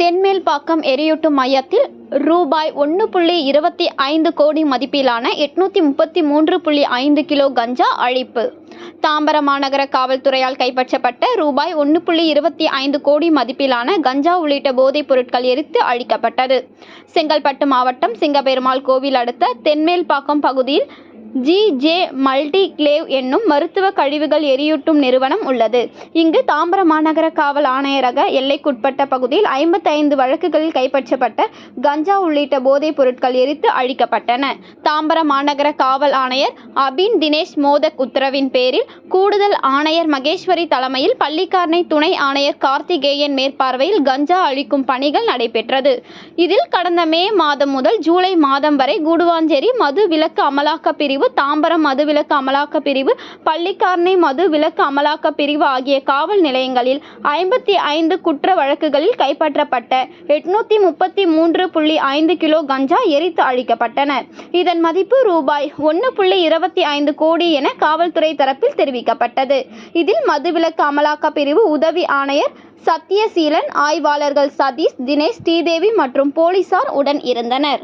தென்மேல்பாக்கம் எரியூட்டும் மையத்தில் ரூபாய் ஒன்று புள்ளி இருபத்தி ஐந்து கோடி மதிப்பிலான எட்நூற்றி முப்பத்தி மூன்று புள்ளி ஐந்து கிலோ கஞ்சா அழிப்பு. தாம்பரம் மாநகர காவல்துறையால் கைப்பற்றப்பட்ட ரூபாய் ஒன்று புள்ளி இருபத்தி ஐந்து கோடி மதிப்பிலான கஞ்சா உள்ளிட்ட போதைப் பொருட்கள் எரித்து அழிக்கப்பட்டது. செங்கல்பட்டு மாவட்டம் சிங்கப்பெருமாள் கோவில் அடுத்த தென்மேல்பாக்கம் பகுதியில் ஜி ஜே மல்டி கிளேவ் என்னும் மருத்துவ கழிவுகள் எரியூட்டும் நிறுவனம் உள்ளது. இங்கு தாம்பரம் மாநகர காவல் ஆணையரக எல்லைக்குட்பட்ட பகுதியில் ஐம்பத்தைந்து வழக்குகளில் கைப்பற்றப்பட்ட கஞ்சா உள்ளிட்ட போதைப் பொருட்கள் எரித்து அழிக்கப்பட்டன. தாம்பரம் மாநகர காவல் ஆணையர் அபின் தினேஷ் மோதக் உத்தரவின் பேரில் கூடுதல் ஆணையர் மகேஸ்வரி தலைமையில் பள்ளிக்காரணை துணை ஆணையர் கார்த்திகேயன் மேற்பார்வையில் கஞ்சா அழிக்கும் பணிகள் நடைபெற்றது. இதில் கடந்த மே மாதம் முதல் ஜூலை மாதம் வரை கூடுவாஞ்சேரி மது விலக்கு அமலாக்க பிரிவு தாம்பரம் மது விலக்கு அமலாக்க பிரிவு பள்ளிக்காரணை மது விலக்கு அமலாக்க பிரிவு ஆகிய காவல் நிலையங்களில் ஐம்பத்தி ஐந்து குற்ற வழக்குகளில் கைப்பற்றப்பட்ட எட்நூத்தி முப்பத்தி மூன்று புள்ளி ஐந்து கிலோ கஞ்சா எரித்து அழிக்கப்பட்டன. இதன் மதிப்பு ரூபாய் ஒன்று புள்ளி இருபத்தி ஐந்து கோடி என காவல்துறை தரப்பில் தெரிவிக்கப்பட்டது. இதில் மதுவிலக்கு அமலாக்க பிரிவு உதவி ஆணையர் சத்யசீலன் ஆய்வாளர்கள் சதீஷ் தினேஷ் ஸ்ரீதேவி மற்றும் போலீசார் உடன் இருந்தனர்.